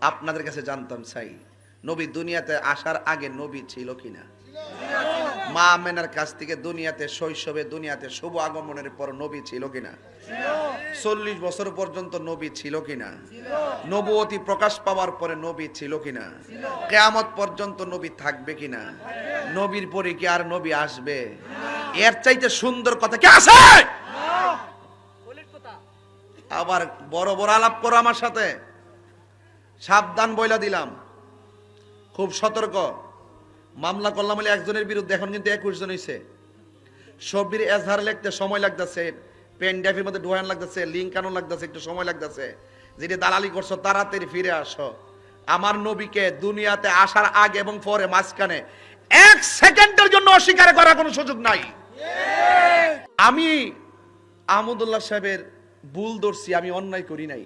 আপনাদের কাছে জানতাম চাই নবী দুনিয়াতে আসার আগে নবী ছিল কিনা? মা মেনার কাছ থেকে দুনিয়াতে শৈশবে দুনিয়াতে শুভ আগমনের পর নবী ছিল কিনা? চল্লিশ বছর পর্যন্ত নবী ছিল কিনা? নবুয়তি প্রকাশ পাওয়ার পরে নবী ছিল কিনা? কেয়ামত পর্যন্ত নবী থাকবে কিনা? নবীর পরে কি আর নবী আসবে? এর চাইতে সুন্দর কথা কি আছে? আবার বড় বড় আলাপ করো আমার সাথে। সাবধান বইলা দিলাম। খুব সতর্ক। মামলা করলাম বলে একজনের বিরুদ্ধে, এখন কিন্তু একুশ জন হয়েছে সবির এজহার লিখতে সময় লাগতেছে, পেন ড্রাইভের মধ্যে ডোয়ান লাগতেছে লিঙ্ক আনো লাগতেছে, একটু সময় লাগতেছে। যেটি দালালি করছ, তাড়াতাড়ি ফিরে আসো। আমার নবীকে দুনিয়াতে আসার আগে এবং পরে মাঝখানে এক সেকেন্ডের জন্য অস্বীকার করার কোনো সুযোগ নাই। আমি আহমদুল্লাহ সাহেবের ভুল ধরছি, আমি অন্যায় করি নাই।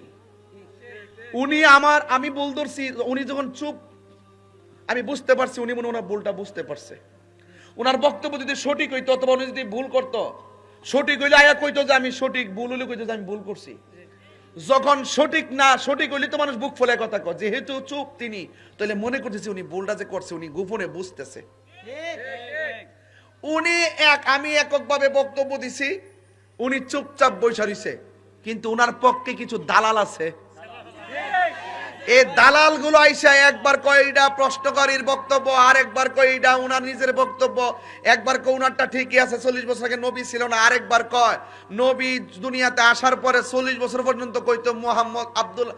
উনি আমার, আমি ভুল ধরছি, উনি যখন চুপ, আমি বুঝতে পারছি, উনি মনে ওনার ভুলটা বুঝতে পারছে। ওনার বক্তব্য যদি সঠিক হইতো, অথবা উনি যদি ভুল করতো, সঠিক হইলে আয়া কইতো যে আমি সঠিক, ভুল হইলে কইতো যে আমি ভুল করছি। যখন সঠিক না, সঠিক হইলে তো মানুষ বুক ফলে কথা কয়, যেহেতু চুপ তিনি, তাহলে মনে করতেছে উনি ভুলটা যে করছে, উনি গোপনে বুঝতেছে। উনি এক, আমি এককভাবে বক্তব্য দিছি, উনি চুপচাপ বৈশা কিন্তু উনার পক্ষে কিছু দালাল আছে। এই দালালগুলো আইসা একবার কয়টা প্রশ্নকারীর বক্তব্য আর একবার কয়টা উনার নিজের বক্তব্য। একবার কো উনারটা ঠিকই আছে, চল্লিশ বছর আগে নবী ছিল না, আরেকবার কয়, নবী দুনিয়াতে আসার পরে চল্লিশ বছর পর্যন্ত কইতো মোহাম্মদ আব্দুল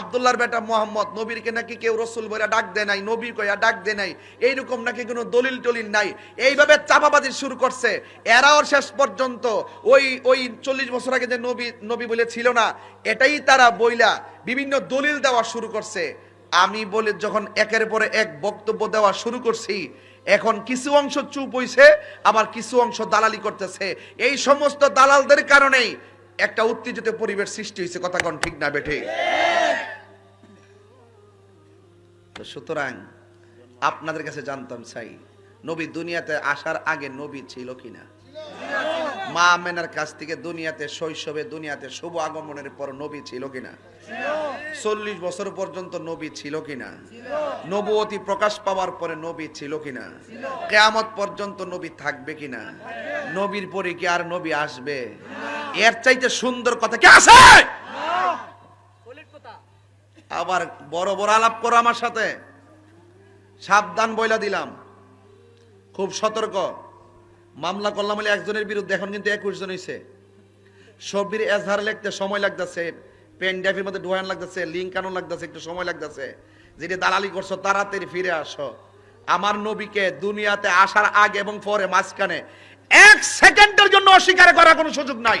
আব্দুল্লাহর বেটা মোহাম্মদ, নবীরকে নাকি কেউ রসুল বইরা ডাক দেয় নাই, নবী কইয়া ডাক দেয় নাই। এইরকম নাকি কোনো দলিল টলিল নাই। এইভাবে চাপাবাজি শুরু করছে। এরাও শেষ পর্যন্ত ওই ওই চল্লিশ বছর আগে যে নবী নবী বলে ছিল না, এটাই তারা বইলা বিভিন্ন দলিল দেওয়া শুরু করছে। আমি বলে যখন একের পরে এক বক্তব্য দেওয়া শুরু করছি, এখন কিছু অংশ চুপ হইছে, আবার কিছু অংশ দালালি করতেছে। এই সমস্ত দালালদের কারণেই একটা উত্তেজিত পরিবেশ সৃষ্টি হয়েছে, কথা কোন ঠিক না বেঠে সুতরাং আপনাদের কাছে জানতাম চাই নবী দুনিয়াতে আসার আগে নবী ছিল কিনা? মা মেনার কাছ থেকে দুনিয়াতে শৈশবে, দুনিয়াতে শুভ আগমনের পর নবী ছিল কিনা? চল্লিশ বছর পর্যন্ত নবী ছিল কিনা? নবুয়তি প্রকাশ পাওয়ার পরে নবী ছিল কিনা? কেয়ামত পর্যন্ত নবী থাকবে কিনা? নবীর পরে কি আর নবী আসবে? এর চাইতে সুন্দর কথা কি আছে? আবার বড় বড় আলাপ করো আমার সাথে। সাবধান বইলা দিলাম। খুব সতর্ক। মামলা করলাম বলে একজনের বিরুদ্ধে, এখন কিন্তু একুশ জন হয়েছে সবির এজহার লিখতে সময় লাগতেছে, পেন ড্রাইভের মধ্যে ডোয়ান লাগতেছে লিঙ্ক আনো লাগতেছে, একটু সময় লাগতেছে। যেটি দালালি করছ, তাড়াতাড়ি ফিরে আসো। আমার নবীকে দুনিয়াতে আসার আগে এবং পরে মাঝখানে এক সেকেন্ডের জন্য অস্বীকার করার কোনো সুযোগ নাই।